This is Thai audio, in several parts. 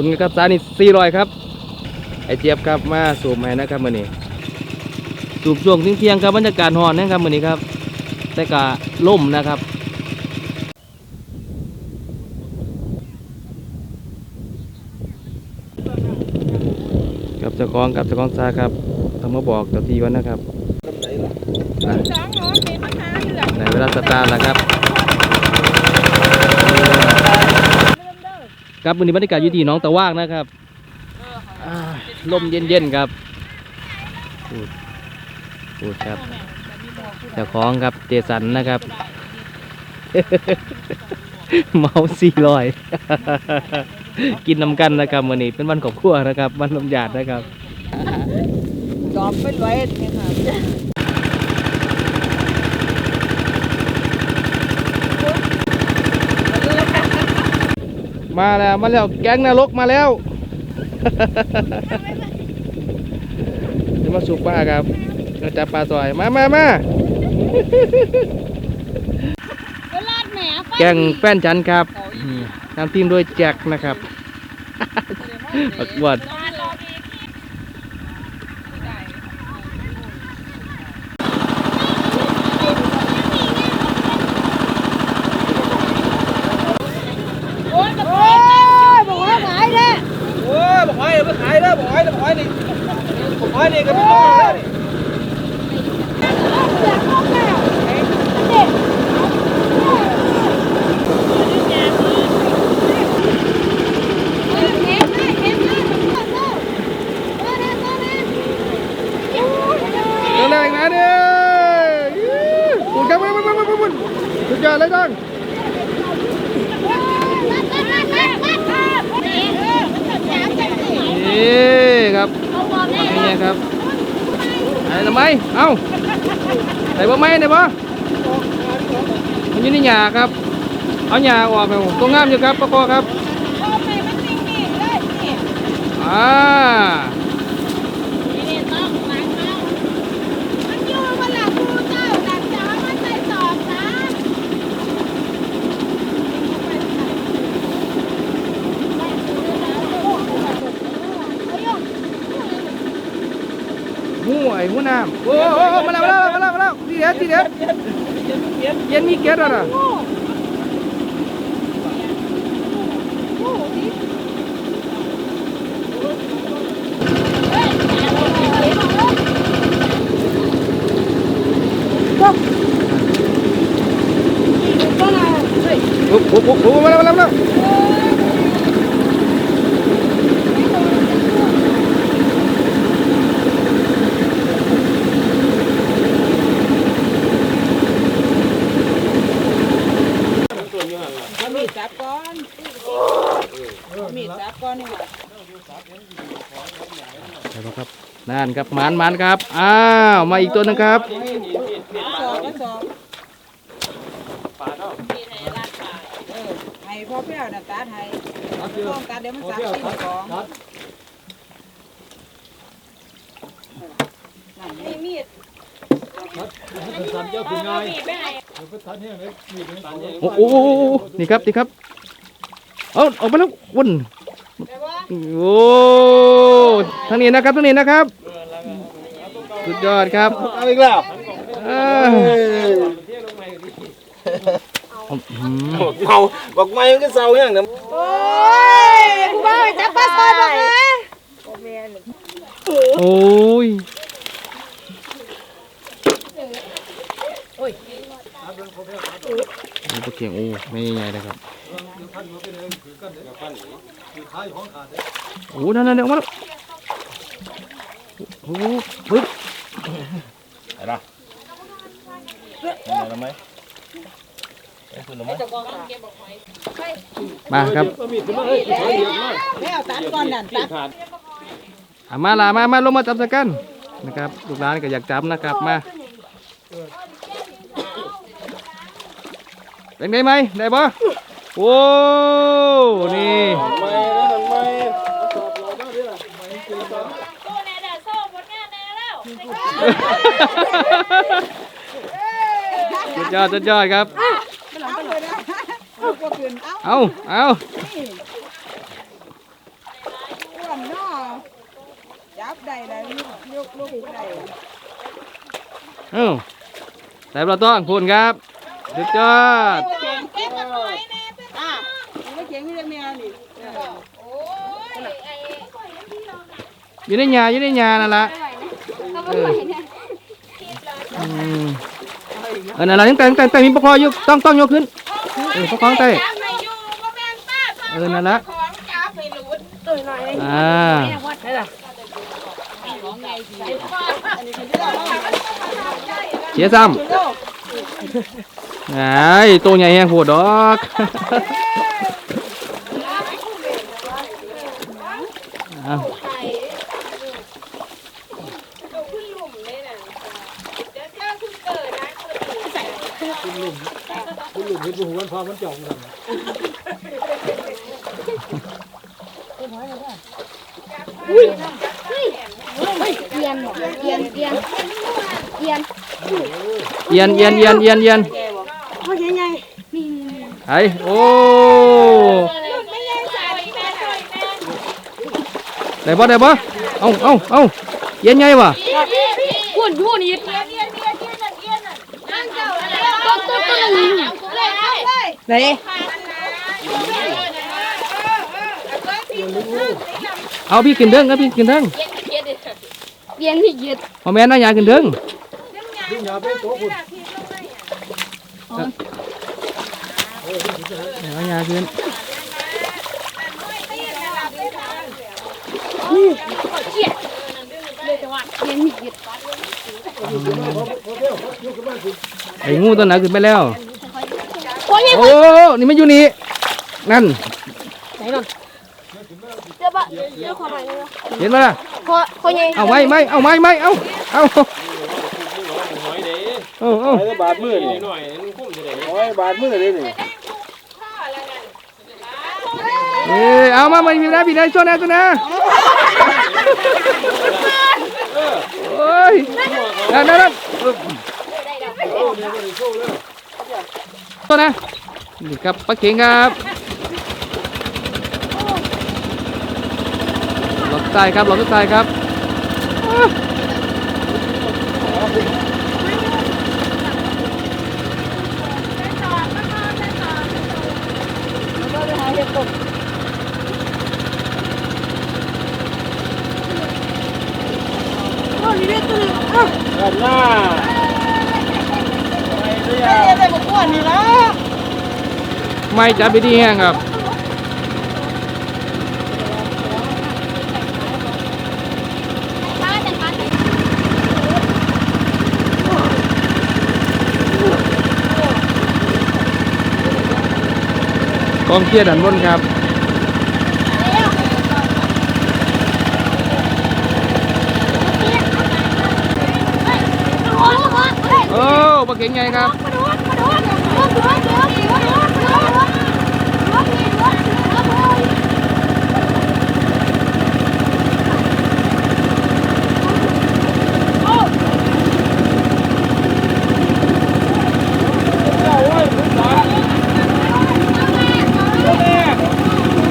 ตุนครับสานี่สี่ร้อยครับ ไอเจี๊ยบครับมาสูบให้นะครับมื้อนี้สูบช่วงเที่ยงๆครับบรรยากาศร้อนนะครับมื้อนี้ครับ แต่กะล่มนะครับกับเจ้าของกับเจ้าของซาครับต้องมาบอกเจ้าที่วันนะครับอะสองหมอมีปัญหาอยู่แล้วในเวลาสตาร์ทแล้วครับ ครับวันนี้บรรยากาศอยู่ที่หน้องตะว่างนะครับอ่าลมเย็นๆครับพูดพูดครับเจ้าของครับเจสันนะครับเมาสี่ลอยกินน้ำกันนะครับวันนี้เป็นวันของครัวนะครับวันลมหยาดนะครับจอบไปไว้เนี่ยค่ะ มาแล้วมาแล้วแก๊งนรกมาแล้วจะมาสูบปลาครับจะจับปลาตัวใหญ่มามามาเวลาแหนไปแก๊งแป้นจันทร์ครับอืมนำทีมโดยแจ็คนะครับปักบวดโอ้ยบอกให้มาขายเด้อบอกให้บอกให้นี่บอกให้นี่ก็ไม่ต้องแล้วนี่เร็วๆอีกนะเนี่ยปูนครับปูนปูนปูนปูนปูนสุด ยอดเลยจังนี่ครับนี่ครับไหนทำไมเอ้าไหนบ่ไม่ไหนบ่มันอยู่ในหญ้าครับ เอาหญ้าออกแล้วตัวงามอยู่ครับปะคอครับอ่า ห่วยหั วน้ำโอ้โอ้โอ้มาแล้วมาแล้วมาแล้วมาแล้วทีเด็ดทีเด็ดเย็นมีเกล็ดอะไรอโอ้โหโอ้โหโอ้โหมาแล้วมาแล้วมาแล้ว มีดจับก่อนมีดจับก่อนนี่หว่า ใช่ปะ ครันครับหมานหมานครับ อ้าว มาอีกตัวหนึงครับสอบก็สอบเออให้พ่อเปรี้ยวนะตัดให้ต้องตัดเดี๋ยวมันสับสิ่งของนั่นนี่มีดโอ้โหนี่ครับนี่ครับ เอาออกมาแล้ววุ่นโอ้ทางนี้นะครับทางนี้นะครับ สุดยอดครับเอาอีกแล้วเอ้ยอื้อหือเมาบอกไม่มันก็เศร้าอย่างนั้นโอ้ยกูบ้าไปจับปลาซอยบ่แม่โอ้ยนี่ปลาเขียงโอ้ไม่ใหญ่เลยครับโอ้นั่นนั่นออกมาแล้วโอ้ โหปึ๊บอะไรอะไรไหมไอ้คุณไหมมาครับแม่เอาตัดก่อนนั่นตัดอะมาลามามาลงมาจับสักกันนะครับลูกหลานก็อยากจับนะครับมาเป็นไงไหมได้ปะโอ้นี่ ไม่แล้วไม่ สุดยอดสุดยอดครับ เอาเอาเอาเอาแล้วยกลูกผู้ใดเอ้าใส่ปลาต้องพูนครับสุดยอดอยู่ในหญ้าอยู่ในหญ้านั่นละ ออนั่นละยังแต่งแต่งแต่งมีประคออยู่ต้องต้องยกขึ้นเออประคองเต้เออนั่นละอ่าเสียซ้ำไอ้ตัวใหญ่แหงโหดดอก เอียนเอียนเอียนเอียนเอียนเอียนเอียนเอียนเอียนเขาใหญ่ใหญ่ไอ้โอ้ได้บ่ได้บ่เอาเอาเอาเอียนไงวะพูดพูดอีกต้นต้นต้นนึง ไหนเอาพี่กินเด้งครับพี่กินเด้งเอียนที่ยืดพอแม่น่าอยากกินเด้งเอาอยากกินเอียนที่ยืดไอ้งูตัวไหนขึ้นไปแล้ว พอยังโอ้นี่มันอยู่นี่นั่นเดี๋ยวปะเดี๋ยวขอใหม่เลยเห็นไหมล่ะพอพอยังเอาไม้ไม้เอาไม้ไม้เอาเอาเอาเอาไอ้บาดมือนี่หน่อยคุ้มจะได้โอ้ยบาดมือเลยนี่เอ้ยเอามามาพี่นะพี่นะช่วยนะช่วยนะโอ้ยนั่นนั่นนั่น ช่วยนะนี่ครับปลาเข็งครับหลอกใต้ครับหลอกใต้ครับด้านหน้า ได้ได้บุกวนนี่ละไม่จับไปที่แห้งครับกองเชียร์ดันบนครับ โอ้ ปลาเข็งไงครับ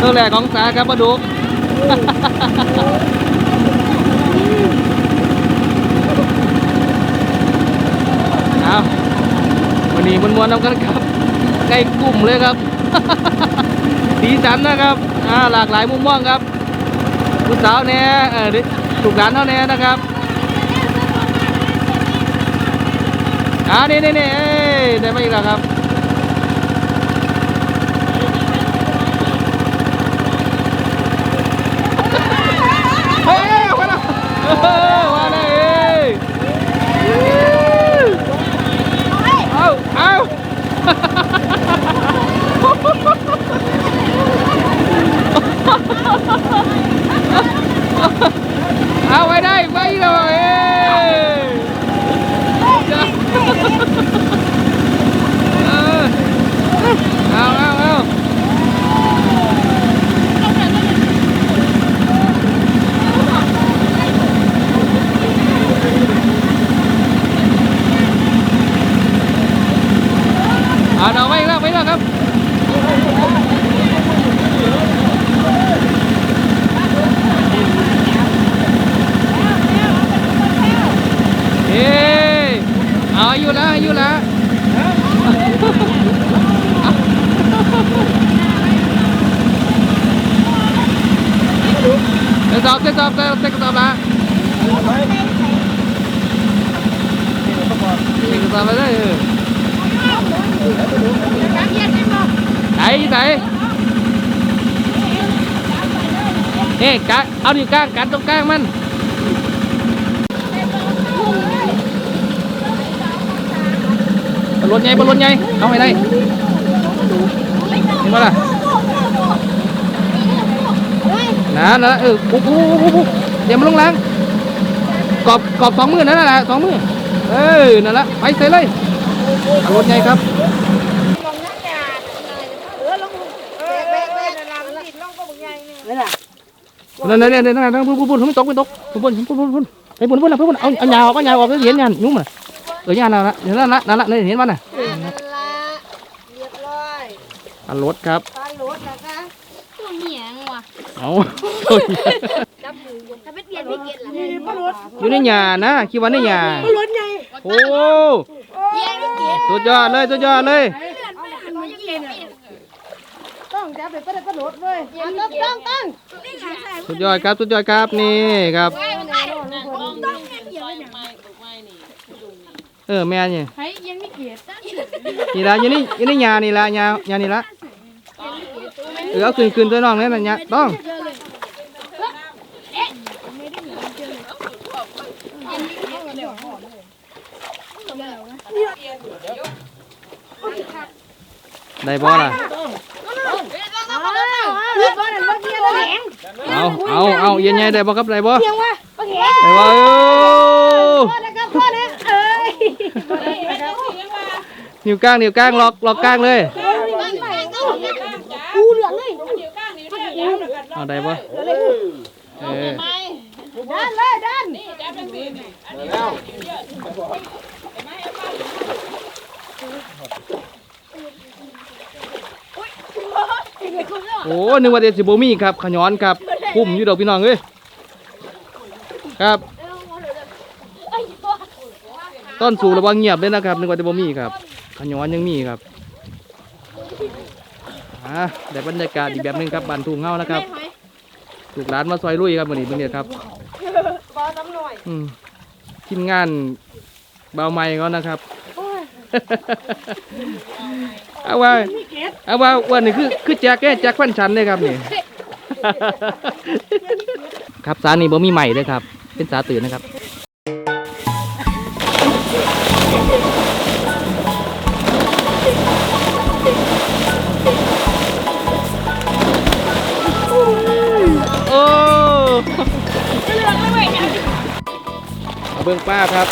ตัวแรกของสาครับปลาดุก เอา วันนี้มันมวนๆนำกันครับไก่กลุ่มเลยครับสีสันนะครับอ่าหลากหลายมุมมองครับผู้สาวแน่เออถูกหลานเท่าแน่นะครับอ่านี่นี่นี่ได้ได้มาอีกแล้วครับ เฮ้ยมาแล้วเออมาแล้วเอ้ยเอาเอาเอาไว้ได้ไปแล้วเอ้ยเออเอาเอาเอา อ่าเอาไว้แล้วไว้แล้วครับ ละอายุละเดี๋ยวสอบเดี๋ยวสอบเดี๋ยวเดี๋ยวสอบละเดี๋ยวสอบไปเลยเออไหนไหน เอ๊ะกะเอาอยู่กลางกันตรงกลางมันบอลลนใหญ่บอลลนใหญ่เอาไปได้เห็นไหมล่ะนะนะเออปุ๊บปุ๊บปุ๊บปุ๊บเดี๋ยวมันลงล้างกรอบกรอบสองมือนั่นแหละสองมือเออนั่นแหละไปใส่เลยบอลลูนใหญ่ครับ นั่นนั่นนั่นนั่นนั่นพุ่นพุ่นพุ่นตกพุ่นตกพุ่นพุ่นพุ่นพุ่นพุ่นไปพุ่นพุ่นนะพุ่นพุ่นเอาเอายาวออกก็ยาวออกก็เห็นยันยุ่งอะเออยานนั่นละเห็นนั่นละนั่นละเห็นมันน่ะเรียบร้อยอันรถครับปลาโหลดนะคะตัวเหนียงว่ะเอาจับมือถ้าเป็นเปลี่ยนพี่เกดล่ะอยู่ในหญ้านะคิดว่าในหญ้าโอ้เปลี่ยนพี่เกดสุดยอดเลยสุดยอดเลย ต้องจับไปปลาปลาโหลดเลยต้องต้องต้องสุดยอดครับสุดยอดครับนี่ครับ เออแม่นี่ให้ยังไม่เกียดนี่ละอยู่นี่อยู่ในหญ้านี่ละหญ้าหญ้านี่ละเออเอาคืนคืนตัวน้องนี่น่ะหญ้าต้องได้บ่ล่ะ เรียบร้อยแล้วเกียดแข็งเอาเอาเอาเย็นไงได้บ่ครับได้บ่เพียงว่าโอเคได้บ่เออพ่อแล้วก็พ่อแล้วเอ้ยนิ้วก้างนิ้วก้างล็อกล็อกก้างเลยกูเหลืองเลยเอาได้บ่เออ ดันเลยดัน แล้ว โอ้นึกว่าเดสิบ่มีครับขย้อนครับคุ้มอยู่ดอกพี่น้องเอ้ยครับ ต้นสูงระวังเงียบเลยนะครับนึกว่าจะบ่มีครับขย้อนยังมีครับอ่าได้บรรยากาศอีกแบบหนึงครับบ้านทุ่งเฮานะครับลูกหลานมาซอยลุยครับมื้อนี้เพิ่นเนี่ยครับบอน้ำหน่อยอืมทีมงานเบาไม้เขานะครับ เอาว่าเอาว่าวันนี้คือคือแจ็คแกแจ็คฟันชันเลยครับนี่ ครับสานี่บ่มีใหม่เลยครับ เป็นสาตื่นนะครับโอ้เอาเบิ่งป้าครับ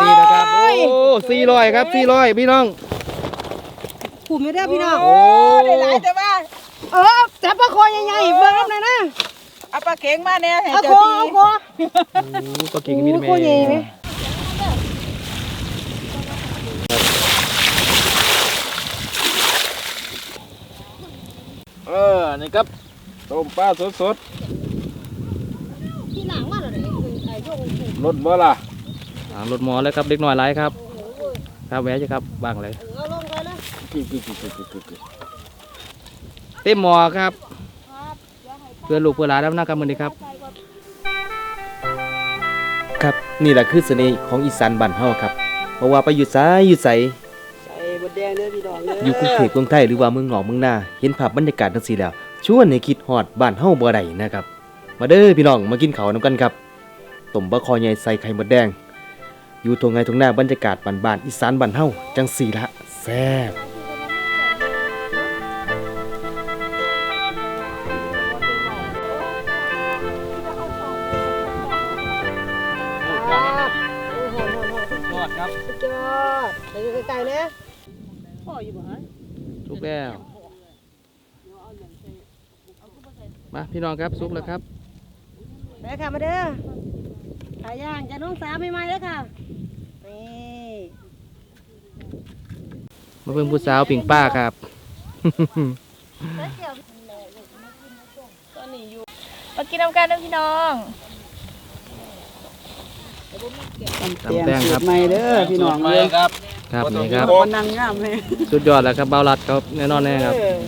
นี่นะครับ โอ้สี่ร้อยครับสี่ร้อยพี่น้อง ผูไม่ได้พี่น้องโอ้ได้หลายแต่ว่าเออจับปลาคอใหญ่ๆเบิ่งรับหน่อยนะเอาปลาเข็งมาเนี่ยให้เอาเจ้าคอที่เอาคอโหก็เก่งมีแต่แม่โอ้โหใหญ่ไหมเออ นี่ครับ ต้มปลาสดที่หลังมาเลยไอ้โยงๆรสบ่ล่ะอ่ารถหมอแล้วครับเด็กน้อยหลายครับครับแวะจ้ะครับบางเลย เอาลงไปเล เต็มหมอครับ เพื่อลูกเพื่อหลานแล้วนะครับมือนี้ครับ ครับนี่แหละคือเสน่ห์ของอีสานบ้านเฮาครับเพราะว่าไปอยู่ไสอยู่ไสใส่บดแดงเด้อพี่น้องเด้ออยู่กรุงเทพกรุงไทยหรือว่าเมืองหนอกเมืองนาเห็นภาพบรรยากาศจังซี่แล้วชวนให้คิดฮอดบ้านเฮาบ่ได้นะครับ มาเด้อพี่น้องมากินข้าวนํกันครับต้มบะคอใหญ่ใส่ไข่มดแดง อยู่ตรงไงตรงหน้าบรรยากาศบ้านๆอีสานบ้านเฮาจังซี่ละแซ่บ สุกแล้ว มาพี่น้องครับสุกแล้วครับไปค่ะมาเด้อขายย่างจะน้องสาวใหม่ๆแล้วค่ะนี่มาเพิ่งผู้สาวปิ่งป้าครับมากินน้ำกันนะพี่น้องเตรียมสูตรใหม่เด้อพี่น้องเอ้ยครับ ครับนี่ครับคนนั่งงามเลยสุดยอดแล้วครับเบาลัดครับแน่นอนแน่ครับเออ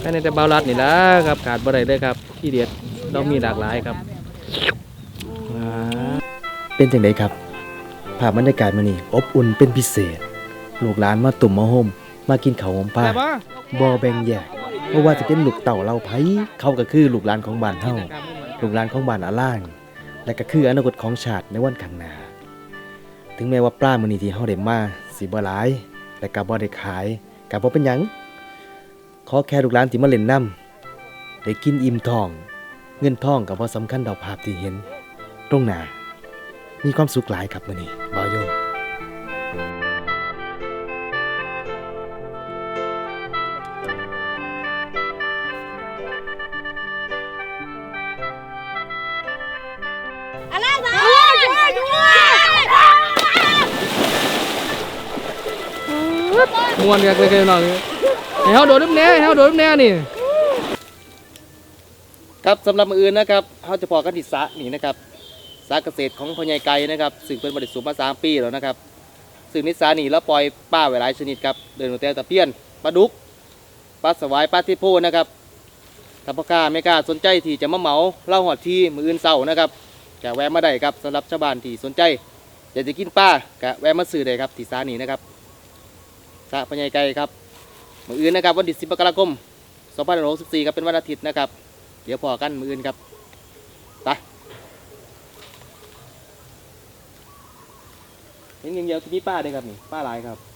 แค่ในแต่เบาลัดนี่ละครับขาดบ่ได้เลยครับที่เด็ดเรามีหลากหลายครับอ่าเป็นจังไดครับภาพบรรยากาศมื้อนี้อบอุ่นเป็นพิเศษ ลูกหลานมาตุ่มมาโฮมมากินข้าวหอมปลาแต่ว่าบ่แบ่งแยกบ่ว่าจะเป็นลูกเต่าเราไผเขาก็คือลูกหลานของบ้านเฮาลูกหลานของบ้านอาล่าง และก็คืออนาคตของชาติในวันข้างหน้า ถึงแม้ว่าปลามื้อนี้ที่เฮาได้มาสิบ่หลาย และก็บ่ได้ขายก็บ่เป็นหยังขอแค่ลูกหลานที่มาเล่นน้ำได้กินอิ่มท้อง เงินทองก็บ่สำคัญดอกภาพที่เห็น ตรงหน้ามีความสุขหลายครับมื้อนี้บ่าวโยม มวนกันเลยๆหน่อยให้เฮาโดดน้ำแน่ให้เฮาโดดน้ำแน่นี่ครับสำหรับมืออื่นนะครับเขาจะพอกันที่สะนี่นะครับสระเกษตรของพ่อใหญ่ไก่นะครับซึ่งเป็นบริษัทมาสามปีแล้วนะครับซึ่งในสระนี่เราปล่อยปลาไว้หลายชนิดครับเดินแต่ตะเพียนปลาดุกปลาสวายปลาทิโพนะครับถ้าพ่อค้าไม่กล้าสนใจที่จะมาเหมาเล่าหอดที่มืออื่นเศร้านะครับจะแวะมาได้ครับสำหรับชาวบ้านที่สนใจ อยากจะกินปลาก็แวะมาซื้อได้ครับที่สระนี่นะครับ สระพญายไก่ครับมืออื่นนะครับวันที่10มกราคม2564ครับเป็นวันอาทิตย์นะครับ เดี๋ยวพอกันมืออื่นครับไปเห็นอย่างเดียวที่มีป้าด้วยครับนี่ป้าหลายครับ